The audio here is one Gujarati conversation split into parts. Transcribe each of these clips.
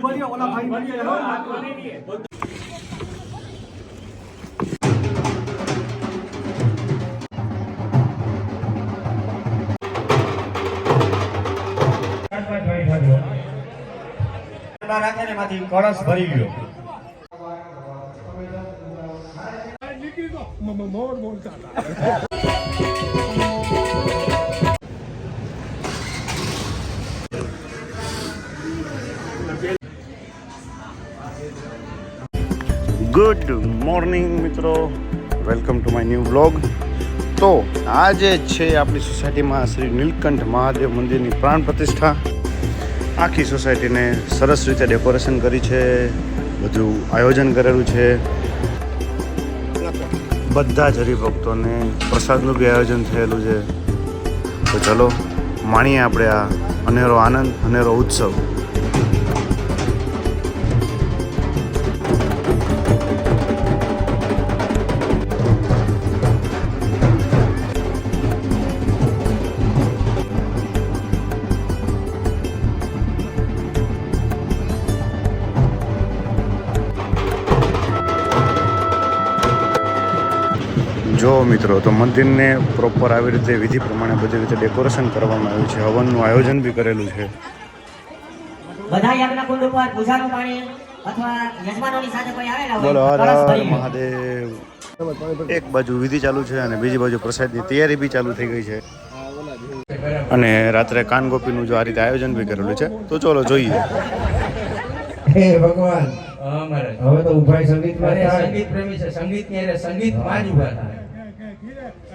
બોલીએ ઓલા ભાઈ રાખે ને એમાંથી કળશ ભરી ગયો. ગુડ મોર્નિંગ મિત્રો. Welcome to my new blog તો આજે છે આપણી સોસાયટીમાં શ્રી નીલકંઠ મહાદેવ મંદિરની પ્રાણ પ્રતિષ્ઠા. આખી સોસાયટીને સરસ રીતે ડેકોરેશન કરી છે, બધું આયોજન કરેલું છે. બધા જ હરિભક્તોને પ્રસાદનું બી આયોજન થયેલું છે. તો ચલો, માણીએ આપણે આ અનેરો આનંદ, અનેરો ઉત્સવ. જો મિત્રો તો મંદિરને પ્રોપર આવી રીતે વિધિ પ્રમાણે બધી રીતે ડેકોરેશન કરવામાં આવ્યું છે. હવનનું આયોજન બી કરેલું છે. બધા યજ્ઞ કુંડ ઉપર પૂજાનું પાણી અથવા યજમાનોની સાથે કોઈ આવેલા હોય બોલો હર. મહાદેવ. એક બાજુ વિધિ ચાલુ છે અને બીજી બાજુ પ્રસાદની તૈયારી બી ચાલુ થઈ ગઈ છે. અને રાત્રે કાનગોપીનું જો આ રીતે આયોજન બી કરેલું છે. તો ચલો જોઈએ. હે ભગવાન. હા મહારાજ. હવે તો ઉભાઈ સંગીત સંગીત પ્રેમી છે. સંગીત સંગીતમાં જ ઊભા થાય.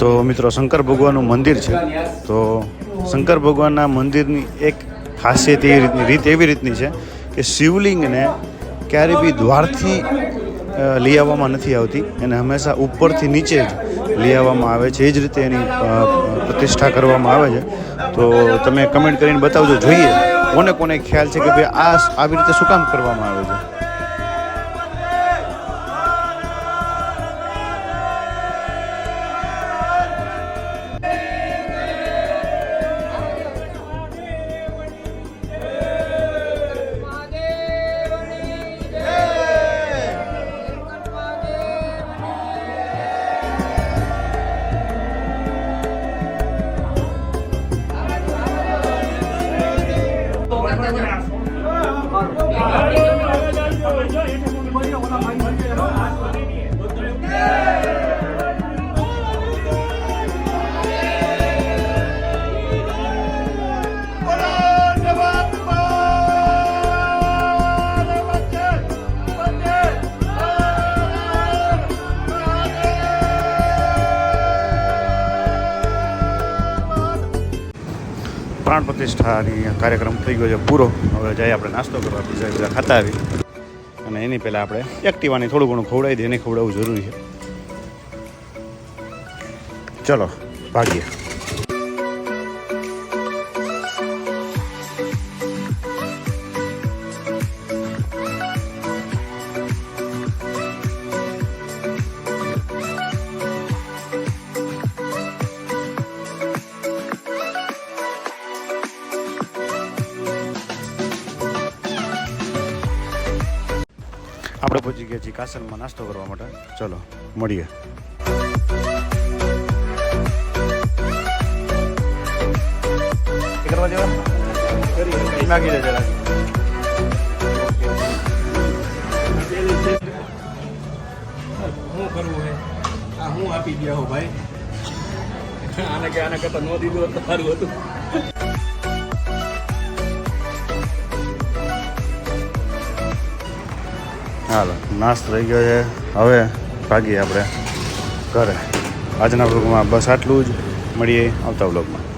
તો મિત્રો શંકર ભગવાનનું મંદિર છે. તો શંકર ભગવાનના મંદિરની એક ખાસિયત એ રીતની, રીત એવી રીતની છે કે શિવલિંગને ક્યારે બી દ્વારથી લઈ આવવામાં નથી આવતી. એને હંમેશા ઉપરથી નીચે જ લઈ આવવામાં આવે છે. એ જ રીતે એની પ્રતિષ્ઠા કરવામાં આવે છે. તો તમે કમેન્ટ કરીને બતાવજો. જોઈએ કોને કોને ખ્યાલ છે કે ભાઈ આ આવી રીતે શું કામ કરવામાં આવે છે? પ્રાણ પ્રતિષ્ઠાની કાર્યક્રમ થઈ ગયો છે પૂરો. હવે જઈએ આપણે નાસ્તો કરવા. પીઝા પીઝા ખાતા આવી. અને એની પહેલાં આપણે એક્ટિવાની થોડું ઘણું ખવડાવી દઈએ. એને ખવડાવવું જરૂરી છે. ચલો, ભાગીએ. આપણે પહોંચી ગયા છીએ કાસલમાં નાસ્તો કરવા માટે. ચલો મળીએ. કરવા દેવા માગી દે જરા શું કરવું હે આ હું આપી ગયા હો ભાઈ. આને કે આને કરતા ન દીધું હોત તો સારું હતું. હાલો, નાસ્તો થઈ ગયો છે. હવે ભાગીએ આપણે ઘરે. આજના બ્લોગમાં બસ આટલું જ. મળીએ આવતા બ્લોગમાં